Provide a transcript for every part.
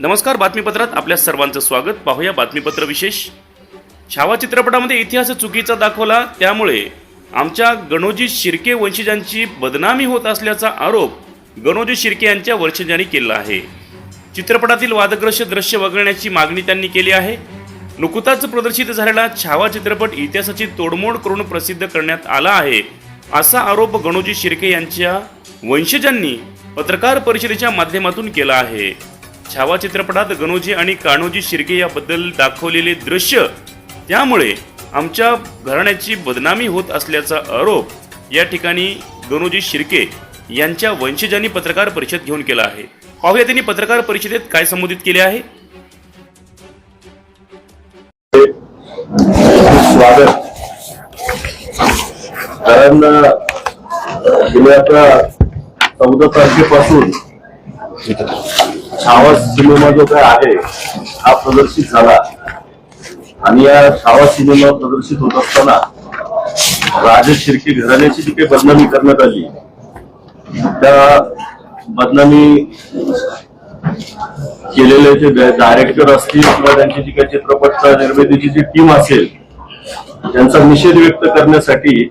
नमस्कार बातमीपत्रात आपल्या सर्वांचं स्वागत. पाहूया बातमीपत्र विशेष. छावा चित्रपटामध्ये इतिहास चुकीचा दाखवला त्यामुळे आमच्या गणोजी शिर्के वंशजांची बदनामी होत असल्याचा आरोप गणोजी शिर्के यांच्या वंशजांनी केला आहे. चित्रपटातील वादग्रस्त दृश्य वगळण्याची मागणी त्यांनी केली आहे. नुकताच प्रदर्शित झालेला छावा चित्रपट इतिहासाची तोडमोड करून प्रसिद्ध करण्यात आला आहे असा आरोप गणोजी शिर्के यांच्या वंशजांनी पत्रकार परिषदेच्या माध्यमातून केला आहे. छावा चित्रपटात गणोजी आणि कान्होजी शिर्के याबद्दल दाखवलेले दृश्य त्यामुळे आमच्या घराण्याची बदनामी होत असल्याचा आरोप या ठिकाणी गणोजी शिर्के यांच्या वंशजांनी पत्रकार परिषद घेऊन केला आहे. पाहूया त्यांनी पत्रकार परिषदेत काय संबोधित केले आहे. स्वागत. कारण गेल्या चौदा तारखेपासून छावा सिनेमा जो काय आहे हा प्रदर्शित झाला. आणि या छावा सिनेमा प्रदर्शित होत असताना राजे शिर्के घराण्याची जी काही बदनामी करण्यात आली त्या बदनामी केलेले जे डायरेक्टर असतील किंवा त्यांची जी काही चित्रपट निर्मितीची जी टीम असेल त्यांचा निषेध व्यक्त करण्यासाठी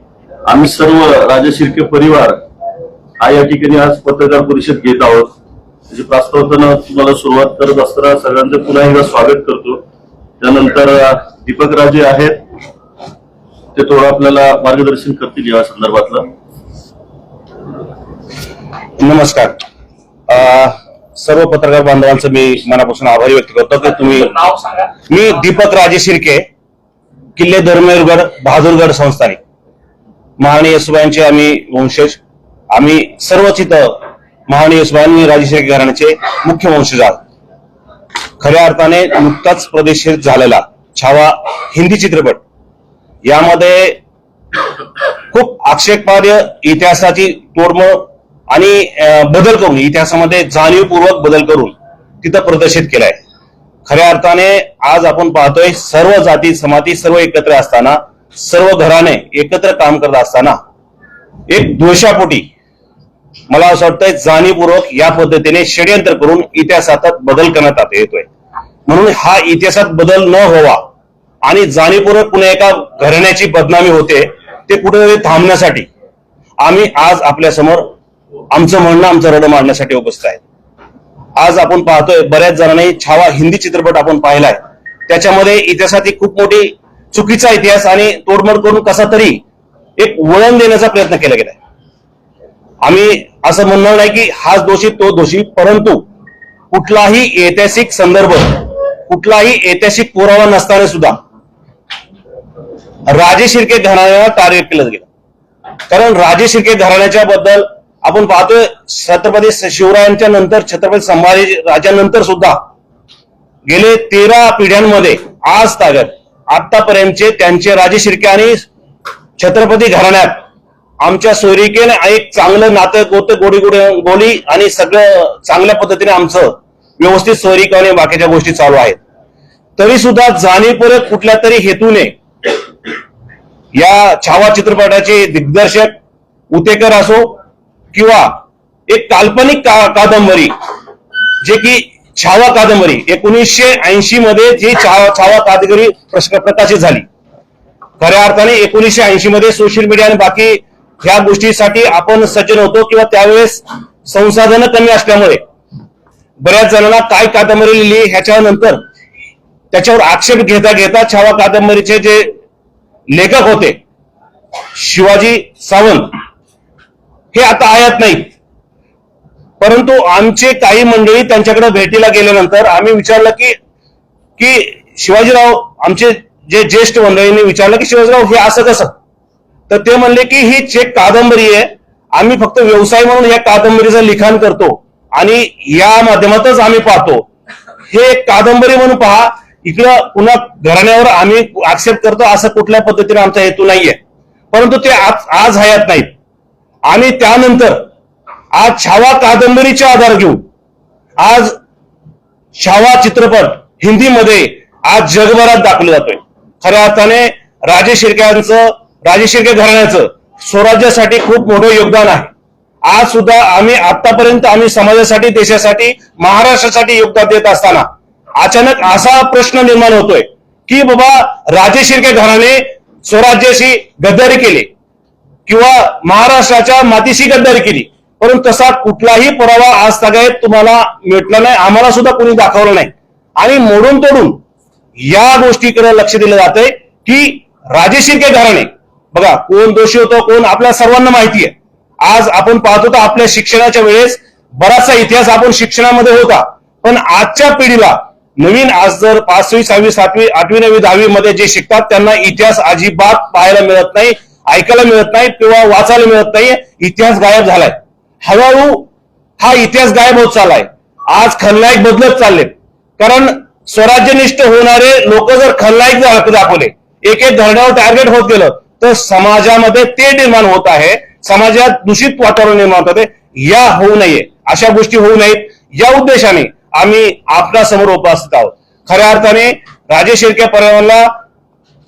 आम्ही सर्व राजा शिर्के परिवार हा या ठिकाणी आज पत्रकार परिषद घेत आहोत. त्याची प्रास्तावताना तुम्हाला सुरुवात करत असताना सगळ्यांचं पुन्हा एकदा स्वागत करतो. त्यानंतर दीपक राजे आहेत. ते थोडं आपल्याला मार्गदर्शन करतील या संदर्भातलं. नमस्कार. अ, सर्व पत्रकार बांधवांचं मी मनापासून आभारी व्यक्त करतो की तुम्ही मी दीपक राजे शिर्के किल्ले धर्मेरगड बहादूरगड संस्थानिक. महानी यसुबाईंचे आम्ही वंशज. आम्ही सर्वच इथं महानी यसुबाई राजे घराण्याचे मुख्य वंशज खऱ्या अर्थाने नुकताच प्रदेशित झालेला छावा हिंदी चित्रपट. यामध्ये खूप आक्षेपार्ह इतिहासाची तोडमोड आणि बदल करून इतिहासामध्ये जाणीवपूर्वक बदल करून तिथं प्रदर्शित केलाय. खऱ्या अर्थाने आज आपण पाहतोय सर्व जाती समाती सर्व एकत्र असताना सर्व घराने एकत्र काम करत असताना एक द्वेषापोटी मला असं वाटतंय जाणीवपूर्वक या पद्धतीने षडयंत्र करून इतिहासात बदल करण्यात आता येतोय. म्हणून हा इतिहासात बदल न व्हावा आणि जाणीवपूर्वक पुन्हा एका घराण्याची बदनामी होते ते कुठेतरी थांबण्यासाठी आम्ही आज आपल्यासमोर आमचं म्हणणं आमचं रडं मांडण्यासाठी उपस्थित आहे आज आपण पाहतोय बऱ्याच जणांनी छावा हिंदी चित्रपट आपण पाहिलाय. त्याच्यामध्ये इतिहासात खूप मोठी चुकीचा इतिहास आणि तोडमोड करून कसा तरी एक वळण देण्याचा प्रयत्न केला गेलाय. आम्ही असं म्हणणार नाही की हाच दोषी तो दोषी परंतु कुठलाही ऐतिहासिक संदर्भ कुठलाही ऐतिहासिक पुरावा नसताना सुद्धा राजे शिर्के घराण्याला टार्गेट केलं गेलं. कारण राजे शिर्के घराण्याच्या बद्दल आपण पाहतोय छत्रपती शिवरायांच्या नंतर छत्रपती संभाजी राजानंतर सुद्धा गेले तेरा पिढ्यांमध्ये आज तागत आतापर्यंतचे त्यांचे राजे शिर्के आणि छत्रपती घराण्यात आमच्या सोयरिकेने एक चांगलं नातं होतं गोडी गोडी गोली आणि सगळं चांगल्या पद्धतीने आमचं व्यवस्थित सोयरिक आणि बाकीच्या गोष्टी चालू आहेत. तरी सुद्धा जाणीवपूर्वक कुठल्या तरी हेतूने या छावा चित्रपटाचे दिग्दर्शक उतेकर असो किंवा एक काल्पनिक का- कादंबरी जे की छावा कादंबरी एकोणीसशे ऐंशी मध्ये जी छावा छावा कादंबरी प्रश्न प्रकाशित झाली. खऱ्या अर्थाने एकोणीसशे ऐंशी मध्ये सोशल मीडिया आणि बाकी ह्या गोष्टीसाठी आपण सज्जन होतो किंवा त्यावेळेस संसाधनं कमी असल्यामुळे. बऱ्याच जणांना काय कादंबरी लिहिली ह्याच्यानंतर त्याच्यावर आक्षेप घेता घेता छावा कादंबरीचे जे लेखक होते शिवाजी सावंत हे आता आयात नाहीत. परंतु आमचे काही मंडळी त्यांच्याकडे भेटीला गेल्यानंतर आम्ही विचारलं की की शिवाजीराव आमचे जे ज्येष्ठ मंडळींनी विचारलं की शिवाजीराव हे असं कसं? तर ते म्हणले की ही चेक कादंबरी आहे. आम्ही फक्त व्यवसाय म्हणून या कादंबरीचं लिखाण करतो आणि या माध्यमातच आम्ही पाहतो. हे एक कादंबरी म्हणून पहा. इकडं पुन्हा घराण्यावर आम्ही आक्षेप करतो असं कुठल्या पद्धतीने आमचा हेतू नाहीये. परंतु ते आज आज हयात नाहीत. आणि त्यानंतर आज छावा कादंबरीचा आधार घेऊन आज छावा चित्रपट हिंदीमध्ये आज जगभरात दाखवला जातोय. खऱ्या अर्थाने राजे शिर्क्यांचं राजे शिर्के घराण्याचं स्वराज्यासाठी खूप मोठं योगदान आहे. आज सुद्धा आम्ही आतापर्यंत आम्ही समाजासाठी देशासाठी महाराष्ट्रासाठी योगदान देत असताना अचानक असा प्रश्न निर्माण होतोय की बाबा राजे शिर्के घराणे स्वराज्याशी गद्दारी केली किंवा महाराष्ट्राच्या मातीशी गद्दारी केली. परंतु तसा कुठलाही पुरावा आज सगळ्यात तुम्हाला भेटला नाही आम्हाला सुद्धा कोणी दाखवलं नाही. आणि मोडून तोडून या गोष्टीकडे लक्ष दिलं जातंय की राजे शिर्के घराणे बघा कोण दोषी होतो कोण आपल्या सर्वांना माहिती आहे. आज आपण पाहतो तर आपल्या शिक्षणाच्या वेळेस बराचसा इतिहास आपण शिक्षणामध्ये होता. पण आजच्या पिढीला नवीन आज जर पाचवी सहावी सातवी आठवी नववी दहावी मध्ये जे शिकतात त्यांना इतिहास अजिबात पाहायला मिळत नाही ऐकायला मिळत नाही किंवा वाचायला मिळत नाही. इतिहास गायब झालाय. हळूहळू हा इतिहास गायब होत चाललाय. आज खलनायक बदलत चालले. कारण स्वराज्यनिष्ठ होणारे लोक जर खलनायक दाखवले एक एक धरण्यावर टार्गेट होत गेलं तर समाजामध्ये ते निर्माण होत आहे. समाजात दूषित वातावरण निर्माण होत आहे. या होऊ नये. अशा गोष्टी होऊ नयेत. या उद्देशाने आम्ही आपल्यासमोर उपस्थित आहोत. खऱ्या अर्थाने राजेश शिर्के परिवाराला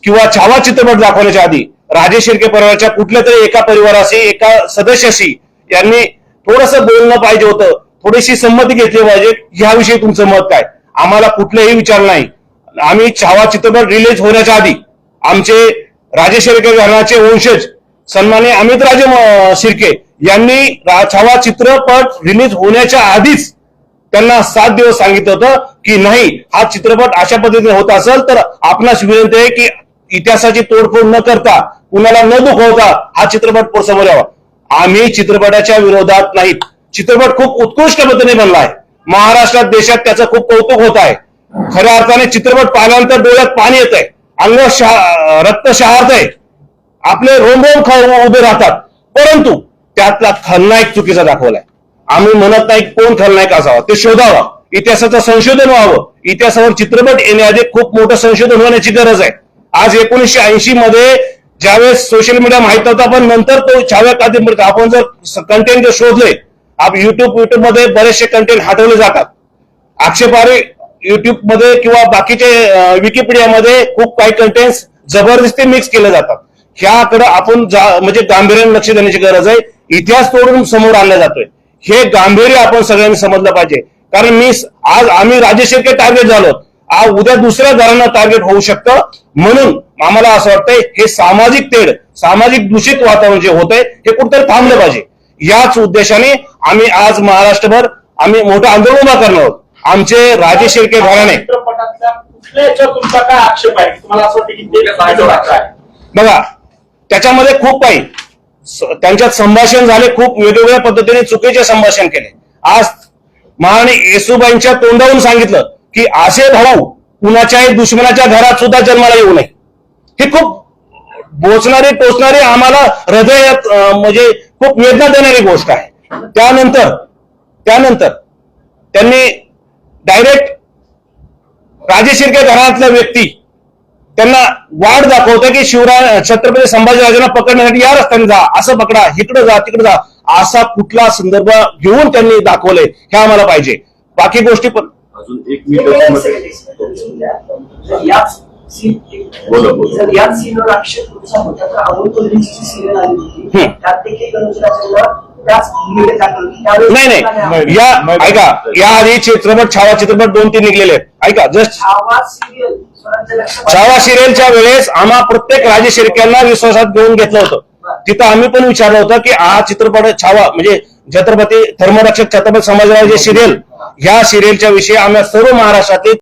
किंवा छावा चित्रपट दाखवण्याच्या आधी राजे शिर्के परिवाराच्या कुठल्या तरी एका परिवाराशी एका सदस्याशी यांनी थोडस बोलणं पाहिजे होतं. थोडीशी संमती घेतली पाहिजे. याविषयी तुमचं मत काय? आम्हाला कुठलेही विचार नाही. आम्ही छावा चित्रपट रिलीज होण्याच्या आधी आमचे राजे शिर्के घराण्याचे वंशज सन्माने अमित राजे शिर्के यांनी रा- छावा चित्रपट रिलीज होण्याच्या आधीच त्यांना सात दिवस सांगितलं होतं की नाही हा चित्रपट अशा पद्धतीने होत असेल तर आपणास विनंती आहे की इतिहासाची तोडफोड न करता कुणाला न दुखवता हा चित्रपट समोर यावा. आम्ही चित्रपटाच्या विरोधात नाहीत चित्रपट खूप उत्कृष्ट पद्धतीने बनला आहे महाराष्ट्रात देशात त्याचं खूप कौतुक होत आहे. खऱ्या अर्थाने चित्रपट पाहिल्यानंतर डोळ्यात पाणी येत आहे अंग रक्त शहारत आहे आपले रोम रोम उभे राहतात. परंतु त्यातला खलनायक चुकीचा दाखवलाय. आम्ही म्हणत नाही कोण खलनायक असावा ते शोधावा. इतिहासाचं संशोधन व्हावं. इतिहासावर चित्रपट येण्याआधी खूप मोठं संशोधन होण्याची गरज आहे. आज एकोणीसशे ऐंशी मध्ये ज्यावेळेस सोशल मीडिया माहीत होता पण नंतर तो छाव्या कादंबरीत आपण जर कंटेंट जर शोधले आप युट्यूब युट्यूबमध्ये बरेचसे कंटेंट हटवले जातात. आक्षेपारी युट्यूबमध्ये किंवा बाकीचे विकिपीडियामध्ये खूप काही कंटेंट जबरदस्ती मिक्स केले जातात. ह्याकडे आपण जा- म्हणजे गांभीर्याने लक्ष देण्याची गरज आहे. इतिहास तोडून समोर आणला जातोय. हे गांभीर्य आपण सगळ्यांनी समजलं पाहिजे. कारण मी आज आम्ही राजेशिर्के टार्गेट झालो. आज उद्या दुसऱ्या घरांना टार्गेट होऊ शकतं. म्हणून आम्हाला असं वाटतंय हे सामाजिक तेढ सामाजिक दूषित वातावरण जे होतंय हे कुठेतरी थांबलं पाहिजे. याच उद्देशाने आम्ही आज महाराष्ट्रभर आम्ही मोठं आंदोलन उभा करणार आहोत. आमचे राजे शिर्के घराणे तुमचा काय आक्षेप आहे? तुम्हाला असं वाटतं की ते चुकीचं आहे बघा त्याच्यामध्ये खूप काही. त्यांच्यात संभाषण झाले खूप वेगवेगळ्या पद्धतीने चुकीचे संभाषण केले. आज महाराणी येसुबाईंच्या तोंडावरून सांगितलं की असे भाऊ कुणाच्याही दुश्मनाच्या घरात सुद्धा जन्माला येऊ नये. ही खूप बोचणारी टोचणारी आम्हाला हृदयात अं, म्हणजे खूप वेदना देणारी गोष्ट आहे. त्यानंतर त्यानंतर त्यांनी डायरेक्ट राजे शिर्के घरातल्या व्यक्ती. त्यांना वाट दाखवतं की शिवराय छत्रपती संभाजीराजांना पकडण्यासाठी या रस्त्याने जा असं पकडा इकडे जा तिकडे जा असा कुठला संदर्भ घेऊन त्यांनी दाखवलंय हे आम्हाला पाहिजे. बाकी गोष्टी पण अजून एक मिनिट बोला, बोला. जर याच सीनवर आक्षेप तुमचा होता? तर अमोल कोल्हेची जी सिरियल आली होती हम्म. त्यात देखील गणेशराजांना नाही नाही. या ऐका या आधी चित्रपट छावा चित्रपट दोन तीन निघलेले आहेत. ऐका जस्ट छावा सिरियलच्या वेळेस आम्हा प्रत्येक राजे शिर्क्यांना विश्वासात घेऊन घेतलं होतं. तिथं आम्ही पण विचारलं होतं की हा चित्रपट छावा म्हणजे छत्रपती धर्मरक्षक छत्रपती संभाजीराजे सिरियल ह्या सिरियलच्या विषयी आम्ही सर्व महाराष्ट्रातील